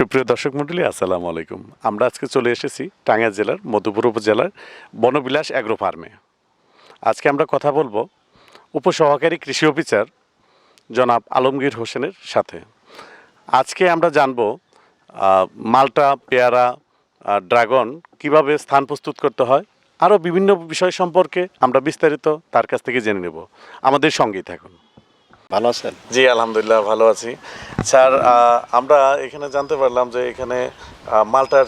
সুপ্রিয় দর্শক মণ্ডলী, আসসালামু আলাইকুম। আমরা আজকে চলে এসেছি টাঙ্গাইল জেলার মধুপুর উপজেলার বনবিলাস অ্যাগ্রো ফার্মে। আজকে আমরা কথা বলব উপসহকারী কৃষি অফিসার জনাব আলমগীর হোসেনের সাথে। আজকে আমরা জানব মালটা, পেয়ারা ড্রাগন কীভাবে স্থান প্রস্তুত করতে হয়, আরও বিভিন্ন বিষয় সম্পর্কে আমরা বিস্তারিত তার কাছ থেকে জেনে নেব। আমাদের সঙ্গেই থাকুন। ভালো আছেন? জি আলহামদুলিল্লাহ ভালো আছি। স্যার আমরা এখানে জানতে পারলাম যে এখানে মালটার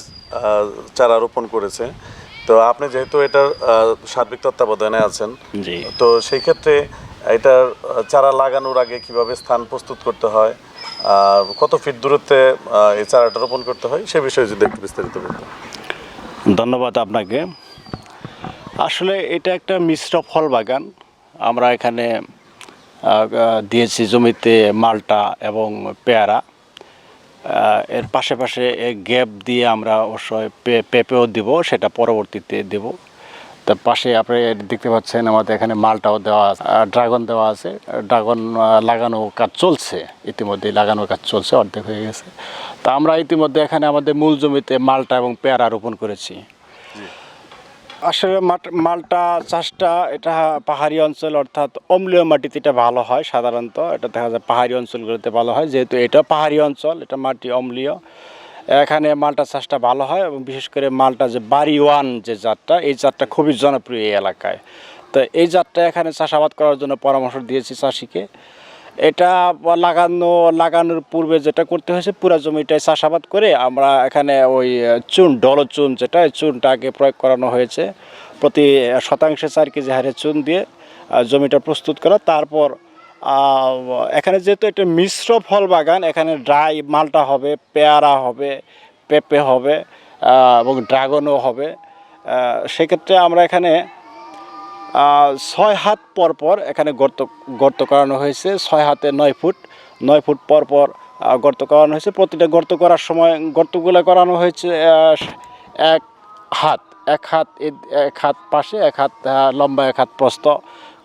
চারা রোপণ করেছে। তো আপনি যেহেতু এটার সার্বিক তত্ত্বাবধানে আছেন জি। তো সেই ক্ষেত্রে এটার চারা লাগানোর আগে কীভাবে স্থান প্রস্তুত করতে হয়? আর কত ফিট দূরত্বে এই চারাটা রোপণ করতে হয়? সে বিষয়ে যদি একটু বিস্তারিত বলতেন। ধন্যবাদ আপনাকে। আসলে এটা একটা মিশ্র ফল বাগান। আমরা এখানে দিয়েছি জমিতে মালটা এবং পেয়ারা। এর পাশে পাশে গ্যাপ দিয়ে আমরা অবশ্যই পেঁপেও দিব, সেটা পরবর্তীতে দেব। তার পাশে আপনি দেখতে পাচ্ছেন আমাদের এখানে মালটাও দেওয়া আছে ড্রাগন দেওয়া আছে। ড্রাগন লাগানো কাজ চলছে, ইতিমধ্যে লাগানোর কাজ চলছে, অর্ধেক হয়ে গেছে। তা আমরা ইতিমধ্যে এখানে আমাদের মূল জমিতে মালটা এবং পেয়ারা রোপণ করেছি। আসলে মালটা, চাষটা, এটা পাহাড়ি অঞ্চল, অর্থাৎ অম্লীয় মাটিতে এটা ভালো হয় সাধারণত। এটা দেখা যায় পাহাড়ি অঞ্চলগুলোতে ভালো হয়, যেহেতু এটা পাহাড়ি অঞ্চল, এটা মাটি অম্লীয়। এখানে মালটা, চাষটা ভালো হয় এবং বিশেষ করে মালটা যে বাড়ি ওয়ান যে জাতটা, এই জাতটা খুবই জনপ্রিয় এই এলাকায়। তো এই জাতটা এখানে চাষাবাদ করার জন্য পরামর্শ দিয়েছি চাষিকে। এটা লাগানো, লাগানোর পূর্বে যেটা করতে হয়েছে পুরো জমিটায় চাষাবাদ করে আমরা এখানে ওই চুন, ডল চুন যেটা চুনটাকে প্রয়োগ করানো হয়েছে। প্রতি শতাংশে চার কেজি হারে চুন দিয়ে জমিটা প্রস্তুত করা। তারপর এখানে যেহেতু একটা মিশ্র ফল বাগান এখানে ড্রাই মালটা হবে, পেয়ারা হবে, পেঁপে হবে এবং ড্রাগনও হবে। সেক্ষেত্রে আমরা এখানে ছয় হাত পর পর এখানে গর্ত গর্ত করানো হয়েছে। ছয় হাতে নয় ফুট নয় ফুট পর পর গর্ত করানো হয়েছে। প্রতিটা গর্ত করার সময় গর্তগুলো করানো হয়েছে এক হাত এক হাত এক হাত পাশে, এক হাত লম্বা, এক হাত প্রস্ত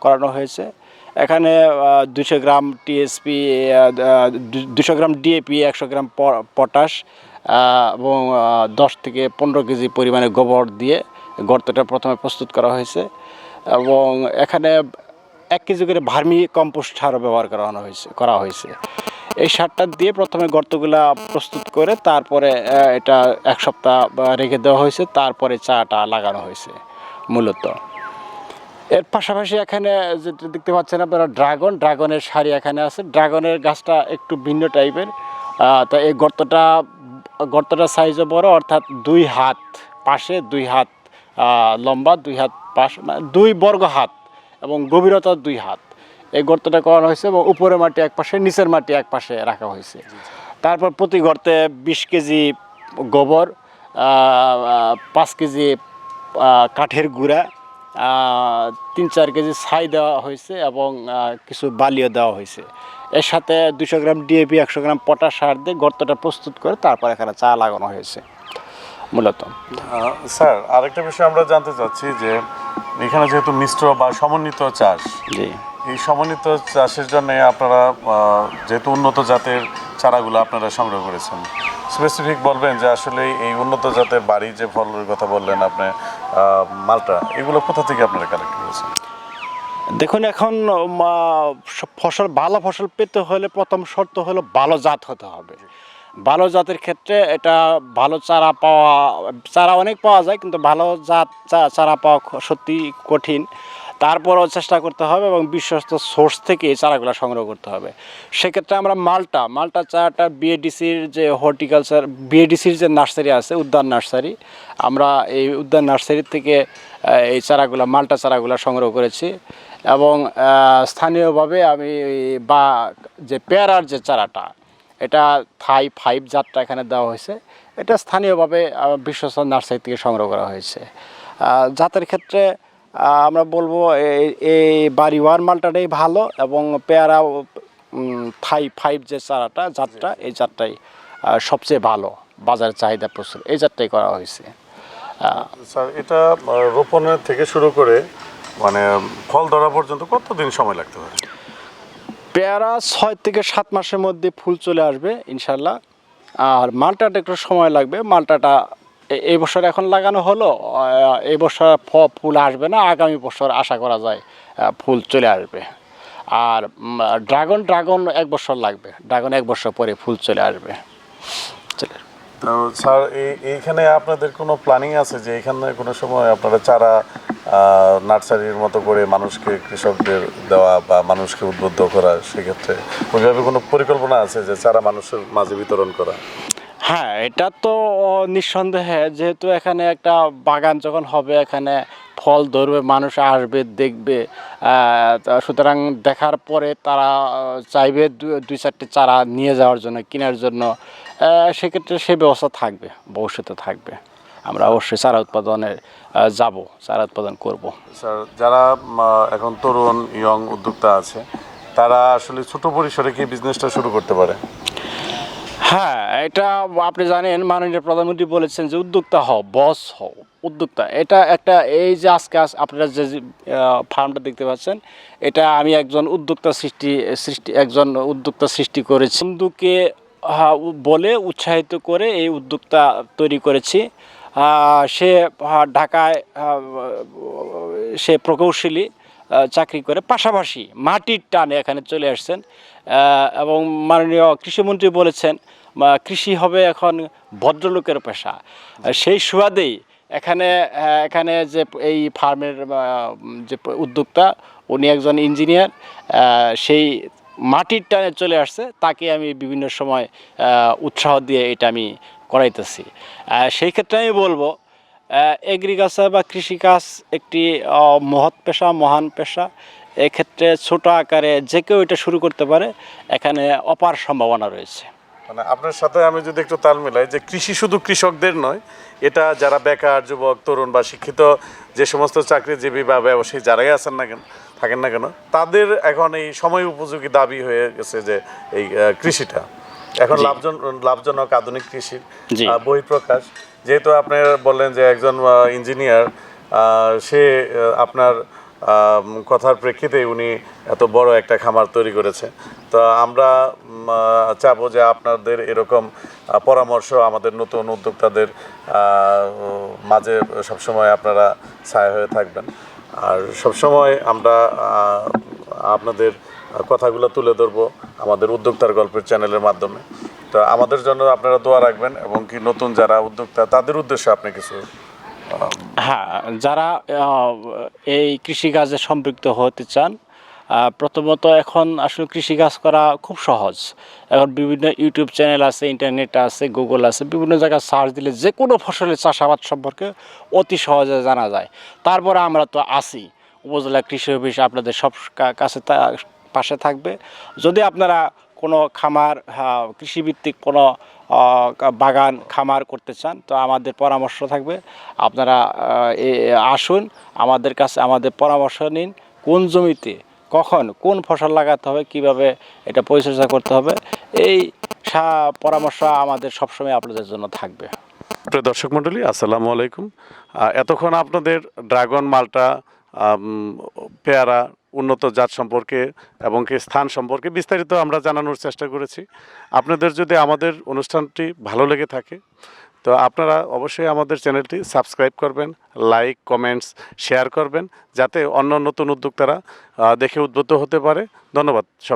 করানো হয়েছে। এখানে দুশো গ্রাম টিএসপি দুশো গ্রাম ডিএপি, একশো গ্রাম পটাশ এবং দশ থেকে পনেরো কেজি পরিমাণে গোবর দিয়ে গর্তটা প্রথমে প্রস্তুত করা হয়েছে। এবং এখানে এক কেজি করে ভার্মি কম্পোস্ট সারও ব্যবহার করানো হয়েছে, করা হয়েছে। এই সারটা দিয়ে প্রথমে গর্তগুলা প্রস্তুত করে তারপরে এটা এক সপ্তাহ রেখে দেওয়া হয়েছে, তারপরে চাটা লাগানো হয়েছে, মূলত। এর পাশাপাশি এখানে যেটা দেখতে পাচ্ছেন আপনারা, ড্রাগন, ড্রাগনের সারি এখানে আছে। ড্রাগনের গাছটা একটু ভিন্ন টাইপের তা এই গর্তটা গর্তটা সাইজও বড়, অর্থাৎ দুই হাত, পাশে দুই হাত লম্বা দুই হাত পাশ মানে দুই বর্গ হাত এবং গভীরতা দুই হাত। এই গর্তটা করানো হয়েছে এবং উপরের মাটি এক পাশে নিচের মাটি এক পাশে রাখা হয়েছে। তারপর প্রতি গর্তে বিশ কেজি গোবর পাঁচ কেজি কাঠের গুঁড়া তিন চার কেজি ছাই দেওয়া হয়েছে এবং কিছু বালিও দেওয়া হয়েছে। এর সাথে দুশো গ্রাম ডিএপি একশো গ্রাম পটাশ সার দিয়ে গর্তটা প্রস্তুত করে তারপর এখানে চা লাগানো হয়েছে। মূলত। স্যার আরেকটা বিষয় আমরা জানতে চাচ্ছি যে এখানে যেহেতু মিশ্র বা সমন্বিত চাষ জি। এই সমন্বিত চাষের জন্য আপনারা যেহেতু উন্নত জাতের চারাগুলো আপনারা সংগ্রহ করেছেন স্পেসিফিক বলবেন যে আসলে এই উন্নত জাতের বাড়ি যে ফলের কথা বললেন আপনি মালটা এগুলো কোথা থেকে আপনারা কালেক্ট করেছেন? দেখুন এখন ফসল ভালো ফসল পেতে হলে প্রথম শর্ত হলো ভালো জাত হতে হবে। ভালো জাতের ক্ষেত্রে এটা ভালো চারা পাওয়া, চারা অনেক পাওয়া যায়, কিন্তু ভালো জাত চারা পাওয়া সত্যি কঠিন। তারপরও চেষ্টা করতে হবে এবং বিশ্বস্ত সোর্স থেকে এই চারাগুলো সংগ্রহ করতে হবে। সেক্ষেত্রে আমরা মালটা মালটা চারাটা বিএডিসির যে হর্টিকালচার বিএডিসির যে নার্সারি আছে, উদ্যান নার্সারি, আমরা এই উদ্যান নার্সারি থেকে এই চারাগুলো, মালটা চারাগুলো সংগ্রহ করেছি। এবং স্থানীয়ভাবে আমি বা যে পেয়ারার যে চারাটা এটা থাই ফাইভ জাতটা এখানে দেওয়া হয়েছে। এটা স্থানীয়ভাবে বিশ্বস্ত নার্সারি থেকে সংগ্রহ করা হয়েছে। জাতের ক্ষেত্রে আমরা বলব এই- এই বাড়ি ওয়ান মালটাটাই ভালো এবং পেয়ারা থাই ফাইভ যে চারাটা, জাতটা, এই জাতটাই সবচেয়ে ভালো। বাজারের চাহিদা প্রচুর। এই জাতটাই করা হয়েছে। স্যার, এটা রোপণের থেকে শুরু করে মানে ফল ধরা পর্যন্ত কতদিন সময় লাগতে পারে? পেয়ারা ছয় থেকে সাত মাসের মধ্যে ফুল চলে আসবে ইনশাল্লাহ আর মালটাটা একটু সময় লাগবে। মালটাটা এই বছর এখন লাগানো হলো এই বছর ফুল আসবে না, আগামী বছর আশা করা যায় ফুল চলে আসবে। আর ড্রাগন ড্রাগন এক বছর লাগবে। ড্রাগন এক বছর পরে ফুল চলে আসবে। চলে আসবে। তো স্যার, এই, এইখানে আপনাদের কোনো প্ল্যানিং আছে যে এখানে কোনো সময় আপনারা চারা নার্সারির মতো করে মানুষকে, কৃষকদের দেওয়া বা মানুষকে উদ্বুদ্ধ করা সেক্ষেত্রে ওইভাবে কোনো পরিকল্পনা আছে যে চারা মানুষের মাঝে বিতরণ করা? হ্যাঁ এটা তো নিঃসন্দেহে। যেহেতু এখানে একটা বাগান যখন হবে, এখানে ফল ধরবে, মানুষ আসবে, দেখবে সুতরাং দেখার পরে তারা চাইবে দুই চারটে চারা নিয়ে যাওয়ার জন্য, কেনার জন্য। সেক্ষেত্রে সে ব্যবস্থা থাকবে, ভবিষ্যতে থাকবে। আমরা অবশ্যই চারা উৎপাদনে যাব, চারা উৎপাদন করব। স্যার, যারা এখন তরুণ, ইয়ং উদ্যোক্তা আছে, তারা আসলে ছোট পরিসরে কি বিজনেসটা শুরু করতে পারে? হ্যাঁ এটা আপনি জানেন, মাননীয় প্রধানমন্ত্রী বলেছেন যে উদ্যোক্তা হও, বস হও, উদ্যোক্তা। এটা একটা, এই যে আজকে আজ- আপনারা যে ফার্মটা দেখতে পাচ্ছেন, এটা আমি একজন উদ্যোক্তা সৃষ্টি সৃষ্টি, একজন উদ্যোক্তা সৃষ্টি করেছি। বন্ধুকে বলে উৎসাহিত করে এই উদ্যোক্তা তৈরি করেছি। সে ঢাকায় সে প্রকৌশলী চাকরি করে। পাশাপাশি মাটির টানে এখানে চলে আসছেন। এবং মাননীয় কৃষিমন্ত্রী বলেছেন কৃষি হবে এখন ভদ্রলোকের পেশা। সেই সুবাদেই এখানে এখানে যে এই ফার্মের যে উদ্যোক্তা, উনি একজন ইঞ্জিনিয়ার সেই মাটির টানে চলে আসছে, তাকে আমি বিভিন্ন সময় উৎসাহ দিয়ে এটা আমি করাইতেছি। সেই ক্ষেত্রে আমি বলব এগ্রিকালচার বা কৃষিকাজ একটি মহৎ পেশা, মহান পেশা। এক্ষেত্রে ছোট আকারে যে কেউ এটা শুরু করতে পারে, এখানে অপার সম্ভাবনা রয়েছে। মানে আপনার সাথে আমি যদি একটু তাল মিলাই যে কৃষি শুধু কৃষকদের নয় এটা যারা বেকার যুবক তরুণ বা শিক্ষিত যে সমস্ত চাকরিজীবী বা ব্যবসায়ী যারাই আছেন না কেন থাকেন না কেন তাদের এখন এই সময় উপযোগী দাবি হয়ে গেছে যে এই কৃষিটা। এখন লাভজন লাভজনক আধুনিক কৃষির বহিঃপ্রকাশ। যেহেতু আপনি বললেন যে একজন ইঞ্জিনিয়ার সে আপনার কথার প্রেক্ষিতে উনি এত বড় একটা খামার তৈরি করেছে। তো আমরা চাবো যে আপনাদের এরকম পরামর্শ আমাদের নতুন উদ্যোক্তাদের মাঝে সবসময় আপনারা ছায়া হয়ে থাকবেন। আর সবসময় আমরা আপনাদের কথাগুলো তুলে ধরবো আমাদের উদ্যোক্তার গল্পের চ্যানেলের মাধ্যমে। তো আমাদের জন্য আপনারা দোয়া রাখবেন এবং কি নতুন যারা উদ্যোক্তা, তাদের উদ্দেশ্যে আপনি কিছু হ্যাঁ যারা এই কৃষিকাজে সম্পৃক্ত হতে চান প্রথমত এখন আসলে কৃষিকাজ করা খুব সহজ। এখন বিভিন্ন ইউটিউব চ্যানেল আছে, ইন্টারনেট আছে, গুগল আছে, বিভিন্ন জায়গায় সার্চ দিলে যে কোনো ফসলের চাষাবাদ সম্পর্কে অতি সহজে জানা যায়। তারপরে আমরা তো আসি উপজেলা কৃষি অফিস আপনাদের সব কাছে পাশে থাকবে। যদি আপনারা কোনো খামার কৃষিভিত্তিক কোনো বাগান, খামার করতে চান, তো আমাদের পরামর্শ থাকবে। আপনারা আসুন, আমাদের কাছে, আমাদের পরামর্শ নিন, কোন জমিতে, কখন, কোন ফসল লাগাতে হবে, কীভাবে এটা পরিচর্যা করতে হবে, এই পরামর্শ আমাদের সবসময় আপনাদের জন্য থাকবে। প্রিয় দর্শক মণ্ডলী, আসসালামু আলাইকুম। এতক্ষণ আপনাদের ড্রাগন মালটা পেয়ারা উন্নত জাত সম্পর্কে এবং কি স্থান সম্পর্কে বিস্তারিত আমরা জানানোর চেষ্টা করেছি। আপনাদের যদি আমাদের অনুষ্ঠানটি ভালো লেগে থাকে, তো আপনারা অবশ্যই আমাদের চ্যানেলটি সাবস্ক্রাইব করবেন, লাইক, কমেন্টস, শেয়ার করবেন, যাতে অন্য নতুন উদ্যোক্তারা দেখে উদ্বুদ্ধ হতে পারে। ধন্যবাদ সবাই